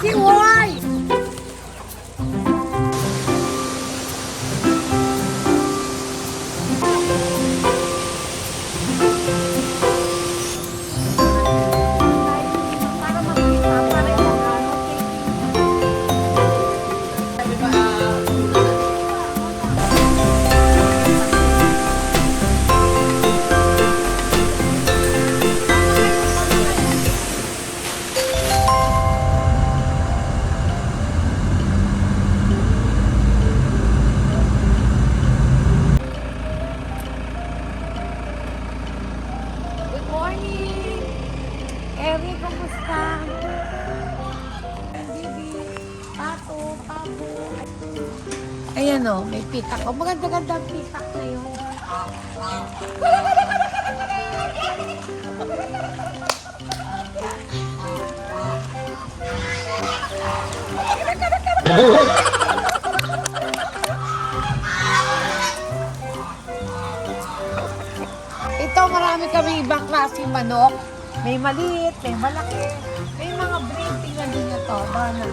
sisiway! Para Ayan o, may pitak. O, maganda-ganda ang pitak na yun. Ito, marami kami ibang klaseng manok. May maliit, may malaki. May mga breed. Tingnan din nyo to. Bana.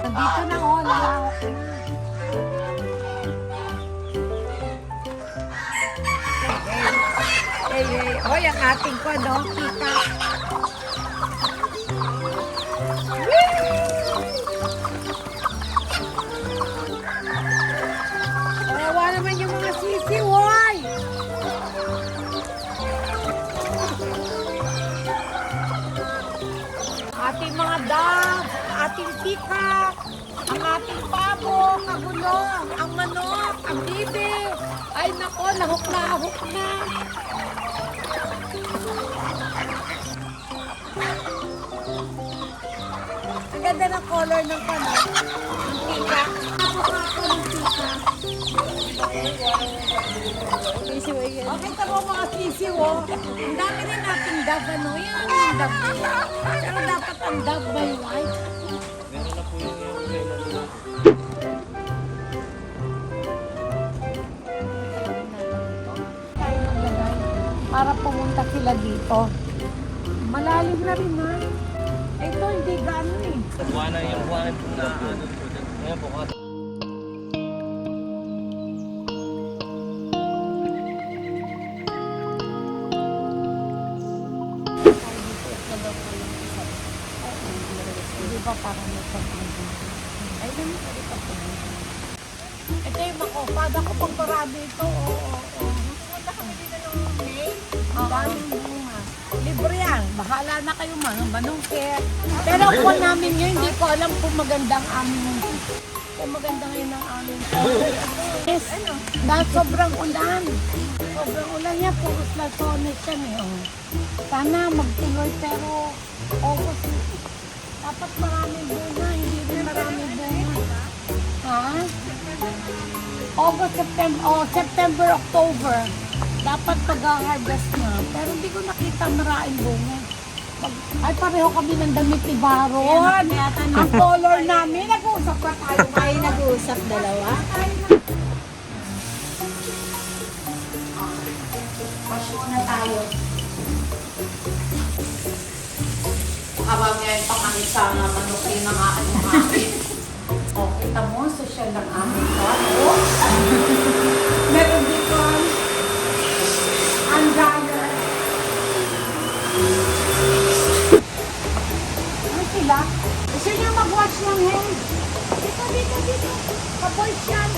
Nandito na oh, lalawak na. Hey, hey, Oy, ang ating ko, no? Kita. Ating mga dog, ating pikak, ang ating pabo, kagulong, ang manok, ang bibi. Ay nako, lahok na ahok na. Ang ganda ng color ng panok. Ang pikak. Napaka ako ng pikak. Bakit ako mga sisiw, oh? Ang dami rin nating dab, ano? Yan ang dab na. Pero dapat ang dab by white. Tayo maglagay Para pumunta sila dito. Malalim na rin, ha? Ito, hindi gaano eh. Buwanan yung buwanan po na ano. Ngayon po, kat- Di ba parang nagpapagod? Ay, lang ito ito po. Ito yung makopada ko pag marami ito. Oo, oo, oo. Punta kami dito ng May. Ang daming bunga. Libre yan. Bahala na kayo mga manungkit. Pero kung namin yun, hindi ko alam kung maganda ang aming kung maganda ngayon ang aming Yes. Dahil sobrang ulan. Sobrang ulan yan. Puro lasones yan eh. Oh. Sana magtuloy pero August dapat maraming bunga, hindi rin maraming bunga. Ha? August, September, oh, September, October. Dapat pag-harvest na. Pero hindi ko nakita maraming bunga. Mag- ay, pareho kami ng damit ni Baron. Ang color namin. Nag-uusap pa tayo. Tayo nag-uusap dalawa. Wash muna tayo. Mamaya yung panganisa na manukin ng akin ng akin. O, kita mo, social ng amin ko. O, Meron dito ang undrayer. Ano sila? Gusto niya mag-wash ng hair. Dito, dito, dito. Kaboys yan.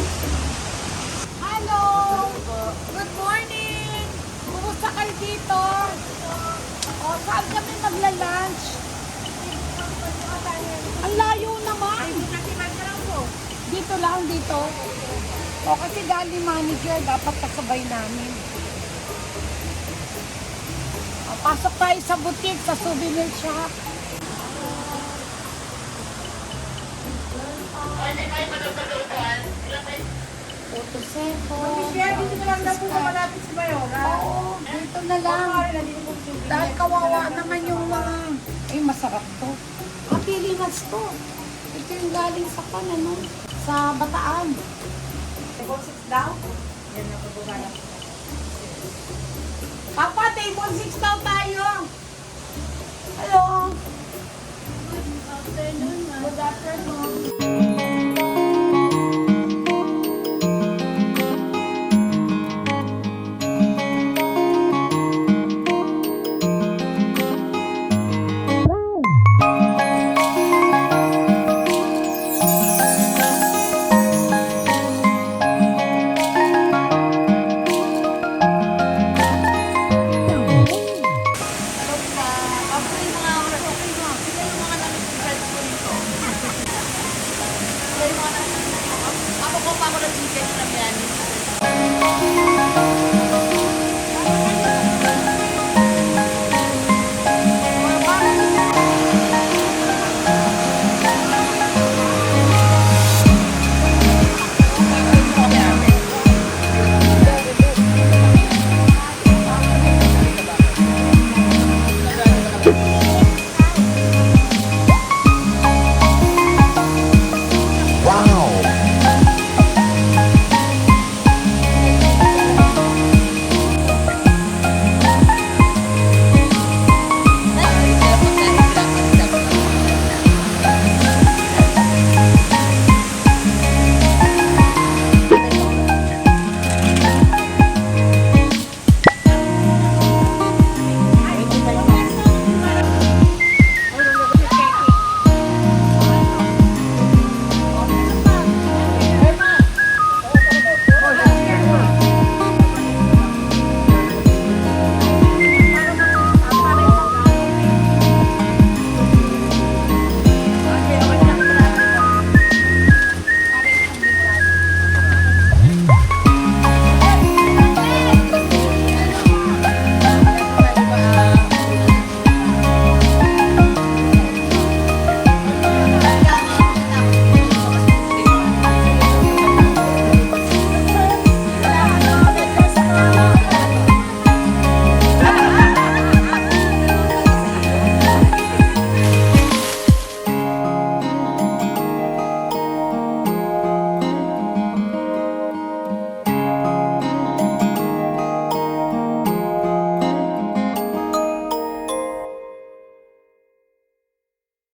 Hello! Good morning! Kumusta kayo dito? O, saan kami magla-lunch? Ang layo naman. Dito lang, dito. O kasi galing manager, dapat kasabay namin. O, pasok tayo sa butik, sa souvenir shop. Puto Seco. dito na lang na po malapit si Mayora. Oo, dito na lang. Dahil kawawa naman yung mga... Ay, masarap to. Pilinas to. Ito yung galing sa pan, ano? Sa Bataan. Deposit daw? Yan ang kabugalan. Papa, table 6 daw tayo. Hello. Good afternoon. Ako ko pa ako ng chicken na yan.